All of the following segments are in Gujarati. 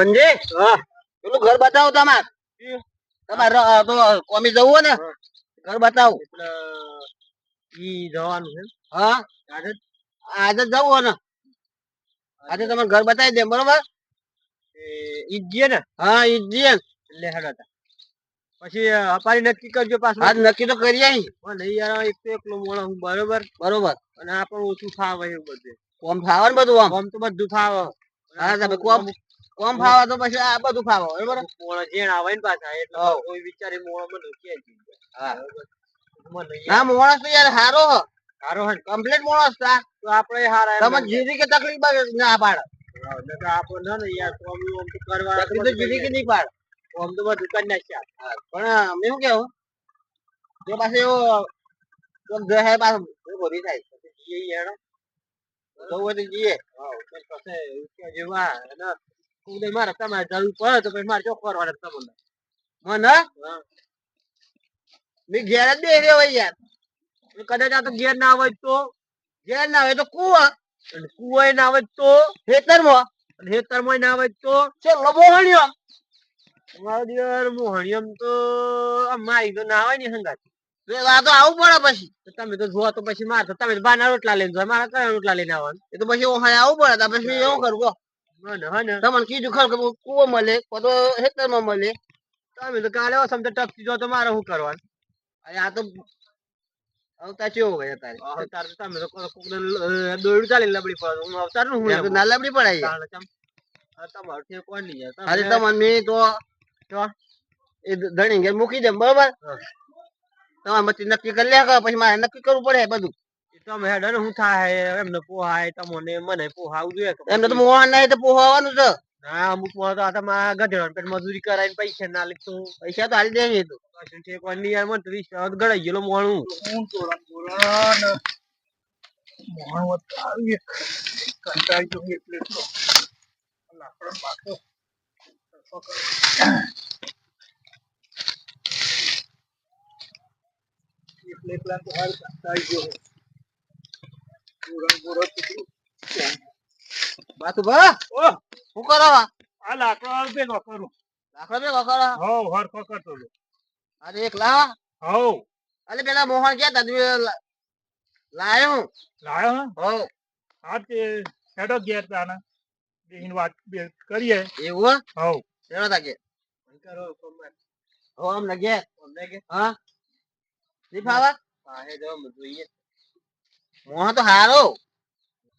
ધોનજી પેલું ઘર બતાવો તમાર. તમારે કોમી જવું ને. ઘર બતાવો. ઈ જવાનું છે. હા. આજે જવું ને. આજે તમે ઘર બતાવી દે બરોબર? ઈ જ ને? હા ઈ જ ને. એટલે હેડા પછી અપારી નક્કી કરજો પાછું. આજ નક્કી તો કરી અહીં. પણ નહીં યાર એક તો એકલો મોણો હું બરોબર? બરોબર. અને આ પણ ઓછું ફાવે એવું બધું. કોમ ફાવે ને બધું આમ? આમ તો બધું ફાવે. હા તમે કોમ કોમ ફાવા તો પછી આ બધું ફાવે બરોબર? મોણો જેણ આવે ને પાછા એટલે. કોઈ વિચારે મોણો મને કે હા. ના માણસ તો યાર હારો હ. સારો હે કમ્પ્લીટ માણસ તા. તો આપણે હારા તમે. જીરી કે તકલીફ ના પાડ. હા, તો આપણે ના ને યાર કોમ આમ તો કરવા તકલીફ તો જીરી કે નહીં પાડ. કોમ તો બધું કરી નાખ્યા. પણ અમે શું કેવું જો પાછું એવો કોમ જો હે પાછો ભરી થાય. જઈએ યાર તો તો જઈએ. હા પછી જેવા અને કોઈને મારે તમારે જરૂર પડે તો પછી મારે ચોખ્ખો વાળે તમને મને. મેં ઘેર જ બે રહ્યો હોય યાર. કદાચ આ તો ઘેર ના હોય તો? ઘેર ના હોય તો કુવા. અને કુવાય ના આવે તો ખેતરમાં. અને હેતરમાં ના આવે તો ચલો બોહણ્યો મારો દિયર મોહણિયમ તો માઈ તો ના આવે ને હંગાત. આ તો આવું પડે પછી. તમે તો જોવા તો પછી માર તો તમે બાના રોટલા લઈને જો મારા કયા રોટલા લઈને આવવાનું? એ તો પછી આવું પડે પછી એવું કરું? તમને કીધું ખરું કે કુવો મળે તો ખેતરમાં મળે. તમે તો કાલે સમજો ટપકી જો તો મારે શું કરવાનું? આ તો આવતા કેવું હોય તારે અવતાર તમે તો કોકને લ- લબડી પડે. હું અવતારનું હું તો લબડી પડે યાર. તાણે ચમ. આ તમારું ઠેક કોણ નહીં યાર. તમને મેં તો એ ધણી ઘેર મૂકી દે બરોબર? તમારે મતી નક્કી કરી લે પછી મારે નક્કી કરવું પડે બધું. તમે હેડ ને હું થાય એમને પોહાય તમને મને પોહાવું જોઈએ એમને તો મોહન નહીં તો પોહાવાનું છે. ના અમુકમાં તો આ ગધેડા પેટ મજૂરી કરાવીને પૈસા ના લીધું પૈસા તો હાલી દે તો. વાર યાર મને તો વિશ્વાસ ગળાઈ ગયેલો મોણું બાતુ ભા ઓહ! શું કરો આ? આ લાકડો ભેગો કરું લાકડો ભેગો કરો હવ હરખો કરતો. અરે એક લાવા હવ અલે પેલા મોહન કે તા તમે લા- લાયો હું. લાયો હે? હો હા તે હેડો ઘેર તાને બેહીને વાત બે કરીએ એવું હે? હવ ચલો તા કે કરો કોમેન્ટ. હો આમ લગે અમને કે હા જી ફાવા પાસે જાઓ જોઈએ મોહન તો હારો.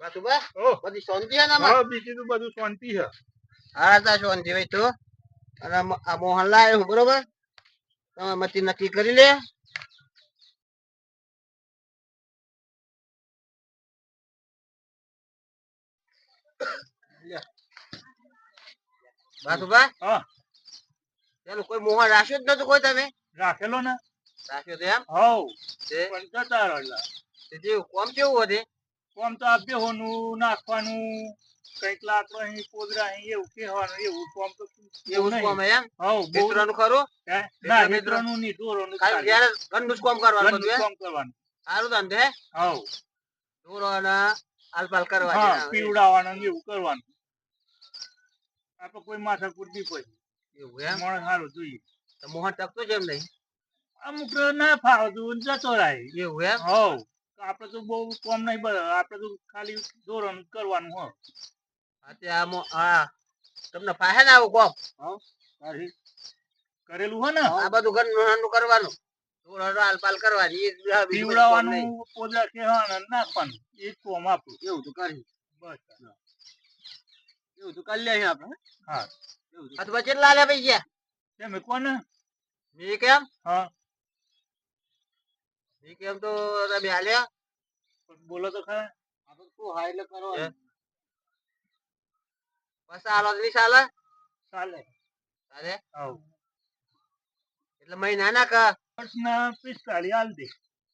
ભા બધી શાંતિ હે ને આમાં? તો બધું શાંતિ છે હા તા શાંતિ હોય તો. અને આ મ- આ મોહન લાયો હું બરોબર? તમે મતી નક્કી કરી લે. બાતુભા હા. પેલું કોઈ મોહન રાખ્યો જ નતું કોઈ તમે? રાખેલો ને? રાખ્યો તો એમ? હવ. તે રહેલા કોમ કેવું હતું કોમ તો આ બેહોનું નાખવાનું કંઈક લાકડો અહીં કોદરા અહીં એવું કહેવાનું એવું કોમ તો એવું જ નહીં. કોમ એમ? હવ મિત્રનું ખરું? ના મિત્રનું નહીં દોરોનું ખાલી ચાલે. ઘરનું જ કોમ કરવાનું ઘરનું બધું કરવાનું. સારું ધંધે હે? હવ ઢોરો અને કરવા પીવડાવવાનું ને એવું કરવાનું. આપણે કોઈ માથાકૂટ નહીં કોઈ એવું એમ? માણસ સારું જોઈએ. તો મોહન ટકતો જેમ નહીં? અમુક ના ફાવતું જતો રહે. એવું એમ? હવ તો આપણે તો બહુ કોમ નહીં પડે આપણે તો ખાલી ધોરણ કરવાનું હો. હા તે આ હા. તમને ફાહે ના આવું કોમ? કરેલું હો ને? આ બધું ઘરનું કરવાનું. આલપાલ કરવાની. કોમ પીવડાવવાનું કહેવાના ને નાખવાનું. એ કોમ આપણું એવું તો કરી બસ. એવું તો કરી લે આપણે હા? એવું તો કેટલા લે પૈસા. તમે કોને? મેં કેમ? હા. મેં કેમ તો તમે હાલ્યા. બોલો તો ખરા. શું હા એટલે કરો બસ હાલો તો ચાલે? હાલે ચાલે? તારે એટલે મહિના ના કા વર્ષના પિસ્તાલી હાલ દે.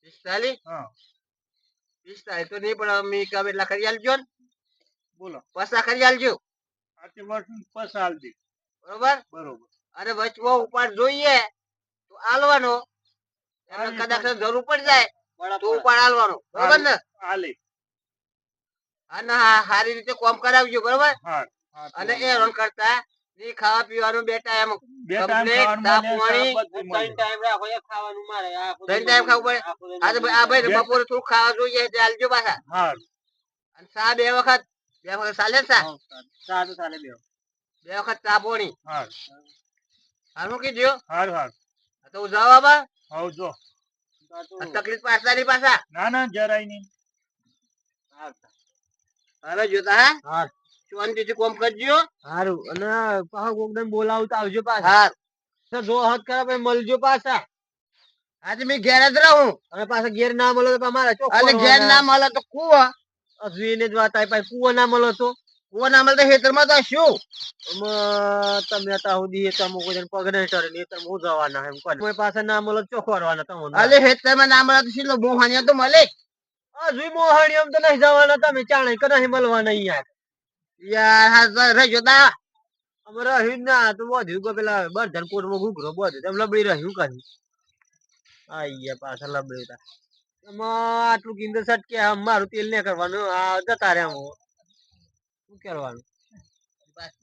પિસ્તાલી હા. પિસ્તાલી તો નહીં પણ અમે કમ એટલા કરી આલજો ને. બોલો. પસા કરી આલજો. આથી વર્ષ પૈસા હાલ દે. બરોબર? બરોબર. અરે વચમાં ઉપાડ જોઈએ. તો આલવાનો કદાચ જરૂર પડી જાય તો ઉપાડ હાલવાનો બરોબર ને? હાલે. અને સારી રીતે કોમ કરાવજો બરોબર? અને એ રન કરતા ખાવા પીવાનું બે ટાઈમ ત્રણ ખાવું પડે. તો આ ભાઈ બપોરે થોડું ખાવા જોઈએ આલજો પાછા. અને ચા બે વખત બે વખત ચાલે સા ચા? તો ચાલે બે બે વખત ચા પોણી. હારું. હાલ મૂકી દ્યો. હારું, હારું. તો હું જવા બા જો. તકલીફ પાછા નહીં પાછા. ના ના જરાય નહીં. હવે જોતા હા? હા શાંતિથી કોમ કરજો. સારું અને પાછા ને આવજો પાછા. હા જો કરે પછી મળજો પાછા. આજે મેં ઘેર જ રહું. અને પાછા ઘેર ના મળો તો અમારે અને ઘેર ના મળે તો કુવા. જ વાત આવી પાછી કુવો ના મળો તો? ના મળે તો ખેતરમાં તો શું તમે હતા સુધી તમે કોઈ જણ પગ નહીં ચડે ને તમે હું જવાના એમ કહે કોઈ પાસે ના મળો તો ચોખવાડવાના તમે અલે ખેતરમાં ના મળે તો શીલો મોહાનિયા તો મળે? હજુ મોહાણી એમ તો નહીં જવાના તમે ચાણે કે નહીં મળવાના યાર. યાર હા રહી તા. અમે રહ્યું ના તો બધું કે પેલા બર્ધન કોટમાં ઘૂઘરો બધું તેમ લબડી રહ્યું કરી આઈ પાછા લબડી તા. આટલું કિંદર સટ કે આમ મારું તેલ ને કરવાનું આ જતા રહ્યા હું. શું કરવાનું?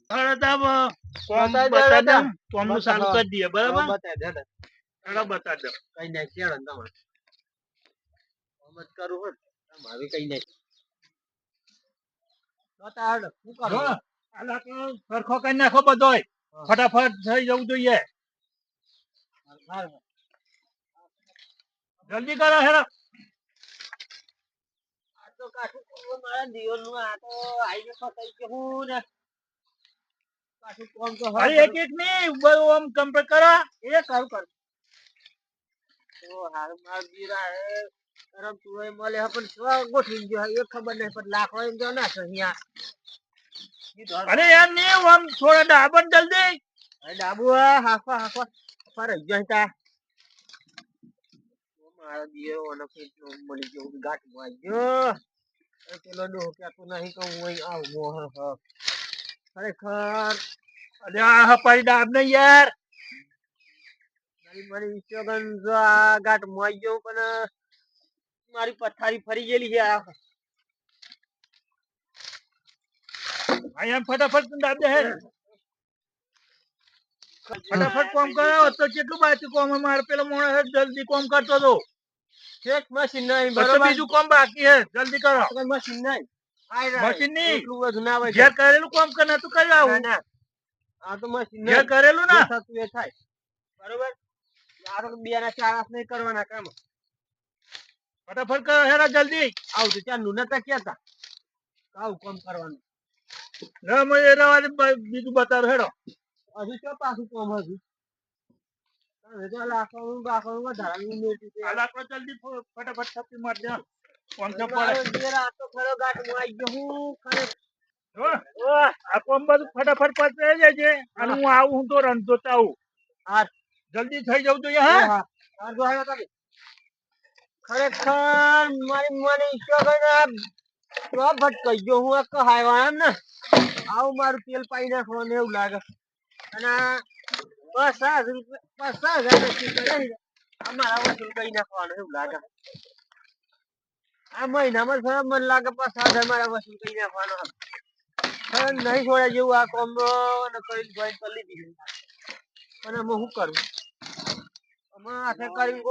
હારું તો હવે કોમ બતાવી દે, બતાવી દે. બતાવી. કોમનું ચાલુ કરી દઈએ બરાબર? હવે બતાવી દે ને. હાલો કઈ નાખ કેળો ને તમારે. આમ જ કરવું હોય ને, તમારે કઈ નાખ બતાવ ને, શું જો, કરવું? આ લાકડો સરખો કરી નાખો બધો ફટાફટ થઈ જવું જોઈએ. જલ્દી કરો હેરો આ મારા દિયોરનું આ તો આઈને ફસાઈ ગયું ને. કોમ તો અરે એક એક નહીં બધું આમ કમ્પ્લીટ કરો એ કરું કરું. તો હારું મારું જીરા હે. ગરમ ચૂડો મળે હે પણ શું ગોઠવી ગયો એ ખબર નહીં પણ લાકડો એમ તો ના છે અહીંયા. અરે એમ નહીં આમ થોડા ડાબર જલ્દી અરે ડાબુ હે, હાંફવા હાંફવા. હાંફવા ગયો તા મારો દિયો મળી ગયો ગાંઠમાં આવી ગયો. એ પેલો ડોહો કહેતો નહીં કે હું અહીં આવું મોહ હ. ખરેખર અરે આ હપારી ડાબ નહીં યાર. મારી મારી ઈશ્વરગન જો આ ગાંઠમાં મોઈ ગયો પણ મારી પથારી ફરી ગયેલી છે આ. એમ ફટાફટ ડાબ દે ફટાફટ કોમ કરાવો તો કેટલું બાકી કોમ? મારે પેલો મોણસ જલ્દી કોમ કરતો હતો. છેક મશીન નહીં બરોબર? બીજું કોમ બાકી હે જલ્દી કરો. તો મશીન નહીં. મશીન નહીં. એટલું બધું ના હોય ઘેર કરેલું કોમ કર નતું કર્યું આવું ના. આ તો મશીન ઘેર કરેલું ના? થતું એ થાય. બરોબર? આરો તો બે ના ચાર નહીં કરવાના કામ. ફટાફટ કરો હેરા જલ્દી. આવ તો ચારનું નતા કેતા આવું કામ કરવાનું. ના મને એ રવા બીજું બતાવો હેડો. હજુ શું પાછું કામ હજુ હવે તો લાકડું બાકડું વધારાનું મેળવ્યું છે. આ લાકડો ફટાફટ થપ્પી મારજે ફટાફટ પતાવી દેજે અને હું આવું હું તો રણતો આવું જલ્દી થઈ જવું જોઈએ હા ખરેખર મારી મને ઈચ્છા ભટકાઈ ગયો હું એક હાયવાન ને આવું મારું તેલ પાઈ નાખવાનું એવું લાગે. અને છોડ્યા જેવું આ કોમ કરી જોઈન કરી લીધી અને હું શું કરું આમાં હાથે કરીને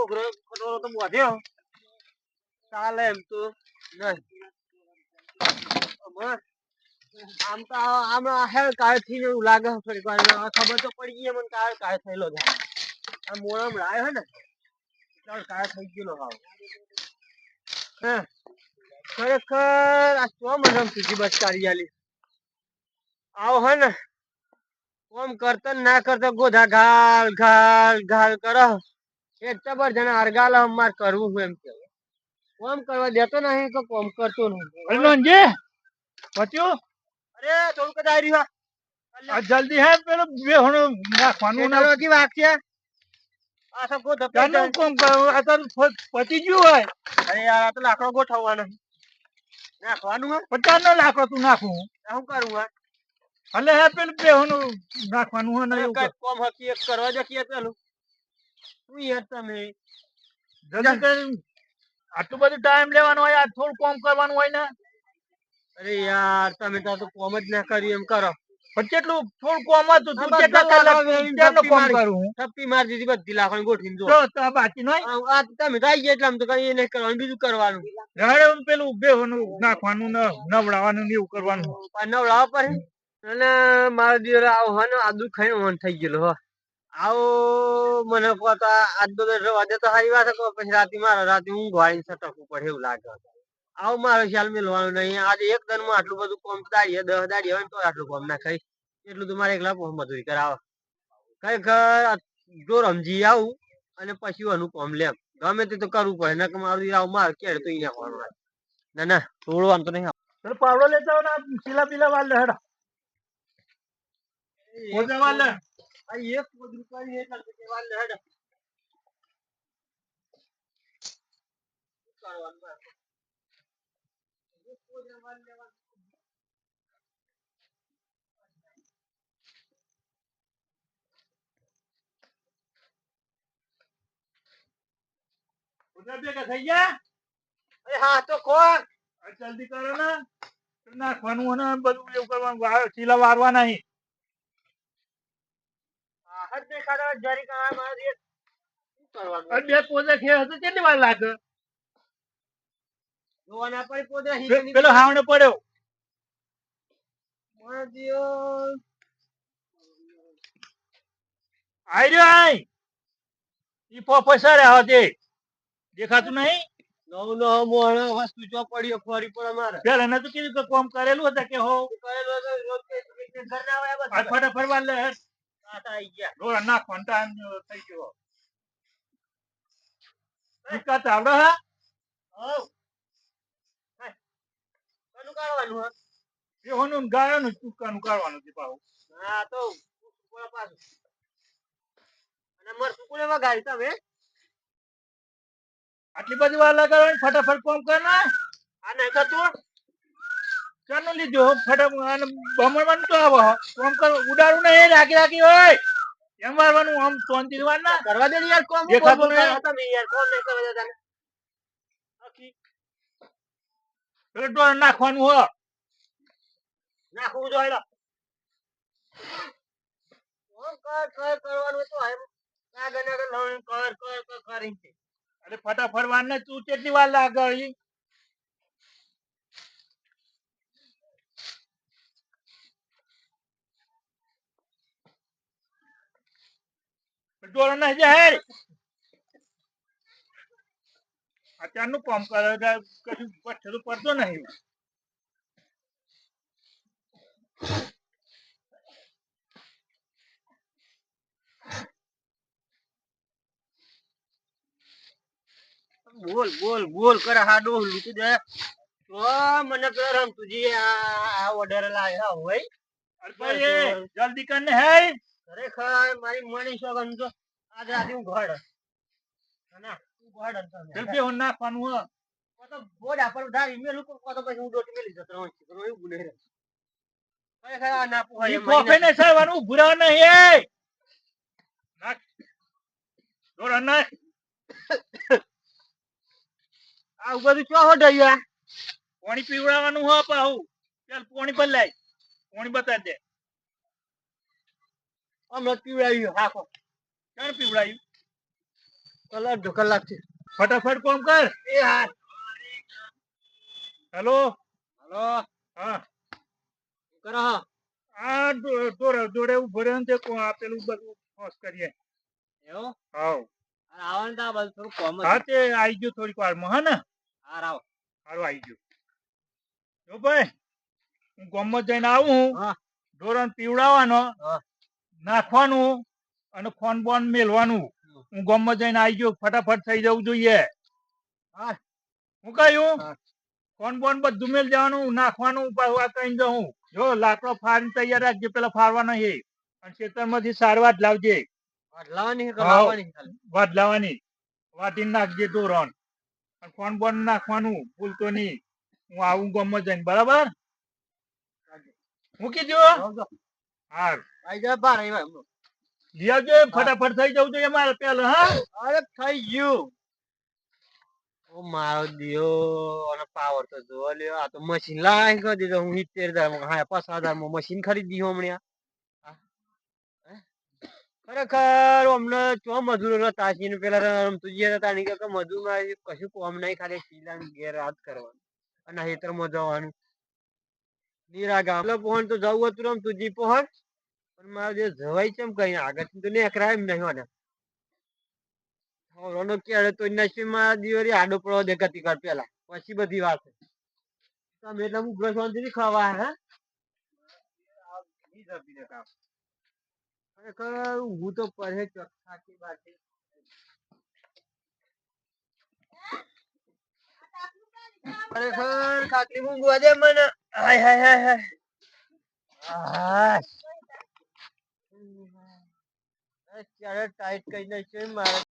ચાલે એમ તો નહીં. આમાં આવો હે ને, કોમ કરતો ના કરતો ગોધા ઘાલ ઘાલ ઘાલ કરો. એક જબર જણા અરગાલ અમાર કરવું એમ કે. કોમ કરવા દેતો નહીં તો કોમ કરતો નહીં. જે પત્યું અરે થોડું કદાચ રહ્યું આ જલ્દી હે પેલું બેહણું નાખવાનું ના. એનાથી વાગશે આ તો ગોધા ત્યાંનું કોમ કરો? આ તો પતી ગયું હોય. અરે યાર આ તો લાકડો ગોઠવવાનો. નાખવાનું હે? પચાસ નો લાકડો તું નાખું. હું શું કરવું હે? એટલે હે પેલું બેહણું નાખવાનું હે ને કઈ કોમ હકી એક કરવા જકીએ પેલું તું યાર તમે? જલ્દી. કરી આટલું બધું ટાઈમ લેવાનો હોય આ થોડું કોમ કરવાનું હોય ને. અરે યાર તમે તો કોમ જ ના કર્યું એમ કરો. પણ કેટલું થોડું કોમ હતું તું કેટલા કલાક કોમ મારી. કરું થપ્પી મારી દીધી બધી લાકડાની ગોઠવીને જો. તો તો બાકી નહીં? આ આ તમે તો ગયા એટલે આમ તો કઈ નહીં કરવાનું બીજું કરવાનું. રાડે પેલું બેહવાનું નાખવાનું નવડાવવાનું એવું કરવાનું. નવડાવવા પડે અને મારો દીકરો આવો હે આ આદુ ખાઈને થઈ ગયેલો હો. આવો મને પોતા આજ બધો રવા દે તો સારી વાત પછી રાતે મારે રાતે ઊંઘ વાળીને સટકવું પડે એવું લાગે. આવું મારો ખ્યાલ મેળવાનો નહીં. આજે એક દનમાં આટલું બધું કોમ દાડીએ દસ દાડીએ હોય તો આટલું કોમ ના ખાઈ એટલું તો મારે એકલા કોમ મજૂરી કરાવે. ખરેખર જો રમજી આવું અને પછી એનું કોમ લેમ. ગમે તે તો કરવું પડે નકર મારું આવું માર કેડ તો અહીંયા ખવાનું ના ના થોડું તો નહીં પેલો પાવડો લેતા આવો ને પીલા પીલા વાળ લે હેડા. પોતે વાળ લે? એક રૂપિયા એક એટલે પછી લે હેડા. કરવાનું બસ? એક પોતે વાર લેવાનું. પોતે ભેગા થઈ ગયા? એ હા તો કોણ? જલ્દી કરો ને. નાખવાનું અને બધું એવું કરવાનું. ચીલા વારવા નહીં. બે પોતે ખેર હતો કેટલી વાર લાગે જોવાના પડી પોતે પે- હિંચકીની પેલો હાવણે પડ્યો. આઈ રહ્યો આઈ. ઈ પ્રોફેસર આવે છે દેખાતું નહીં? નવ નવ મોણો વસ્તુ ચો પડ્યો ફરી પડે મારે પેલા નતું કીધું કે કોમ કરેલું હતા કે હો? કરેલો તો રોજ કે business ઘરના આવે બધા. વાર લે. પાછા આઈ ગયા. ડોળા નાખવાનો ટાઈમ થઈ ગયો. ચાવડો હા? હઉ. હાય. કોનું કાઢવાનું હે? એ હોનું ગાયોનું ચૂકાનું કાઢવાનું છે પાછું. હા તો સુકુણા પાછું. અને મર સુકુણે વગાડી તમે? આટલી બધી વાર લગાડવાની ફટાફટ કોમ કર ને આ નહીં થતું ચાનું લીધું? ફટાફટ બમણવાનું તો આવો કોમ કર ઉડાડવું નહીં રાખી રાખી હોય. એમ મારવાનું આમ શાંતિ ના. કરવા દે ને યાર કોમ તમે યાર કોમ નહીં કરવા દેતા ને. આખી પેલો ડોળ નાખવાનું હો નાખવું જોઈએ લો. કોમ કર કર કરવાનું તો એમ આગળ આગળ લાવીને કર કર કર કરીને છે. અરે ફટાફટ વાર ને તું કેટલી વાર લાગે? ડોળો નહીં જાય અત્યારનું કામ કરે કશું પથ્થર પડતો નહીં. બોલ બોલ બોલ કરે હાડો લૂટી દે તો મને પેલો રમતુજી આ ઓર્ડર લાવ્યા હોય અરે જલ્દી કરને હે હે ખરેખર મારી મણી સોગન તો આજ આજે હું ઘડ ના? જલ્દી હું નાખવાનું હો. તો બોડા પર ધારી મેલું કો તો પછી હું ડોટી મેલી જતો રહું છું એવું ગુને રે ખરેખર આ ના પોહાય ઈ ને ઉભું નહીં એ! નાખ. ડોળો નાખ. આ બધું ચો હો ડયા પાણી પીવડાવવાનું હો પાહુ ચાલ પાણી બદલાય પાણી બતાવી દે. હમણાં પીવડાવ્યું હાકો. ક્યારે પીવડાયું? કલાક દો કલાક છે ફટાફટ કોમ કર. એ હા હેલો? હલો? હા. કરો હા? આ ડો- ડોળે જોડે ઊભો રહ્યો ને તે કો- આ બધું ફોસ કરીએ. એવું? હાવ આવવાનું તો બધું થોડું કોમ હા તે આવી ગયો થોડીક વારમાં હા ને? હા રાવ. સારું આવી ગયું. જો ભાઈ હું ગામમાં જઈને આવું. હા. ઢોરણ પીવડાવવાનો હા. નાખવાનું અને ફોન બોન મેલવાનું. હું ગામમાં જઈને આવી ગયો ફટાફટ થઈ જવું જોઈએ. હું કહ્યું? કોણ બોન બધું મેલ જવાનું નાખવાનું કઈ જવું જો લાકડો ફાડીને તૈયાર રાખજે પેલા ફાડવાના છે. અને ખેતરમાંથી સારવાર લાવજે. ખાલી? વાટ નાખજે ધોરણ. કોણ ફોન બોન નાખવાનું ભૂલતો નહીં. હું આવું ગામમાં જઈને બરાબર? મૂકી દો હા હાર. જાય બાર આવજો ફટાફટ થઈ જવું જોઈએ મારે પેલા હા? અરે થઈ ગયું. ઓ મારો દિયો, અને પાવર તો જો લ્યો, આ તો મશીન લાઈ કરી દીધો, હું સિત્તેર હજારમાં હા પાંચ હજારમાં મશીન ખરીદી હમણાં? ખરેખર, અમને ચો મજૂરો નતા ને પેલા રમતુજી હતા ની કે મજૂર કશું કોમ નહીં, ખાલી સીલા ઘેર રાત કરવાનું. અને ખેતરમાં જવાનું. નીરા ગામ. તો જવું હતું રમતુજી પહોંચ પણ મારે જે જવાય છે કઈ આગળ તો નેકરાય એમ નહીં મને રોનો ક્યારે તો નસીબમાં દિવાળી આડો પડો દે કર પેલા પછી બધી વાત તમે એટલે હું ગ્રહ શાંતિ ખાવા હે? ખરેખર હું તો પડે ચોખ્ખાથી બાકી ખરેખર ખાટલી ઊંઘવા દે મને. હાય હાય હાય હાય. ક્યારે ટાઈટ કરી છે મારે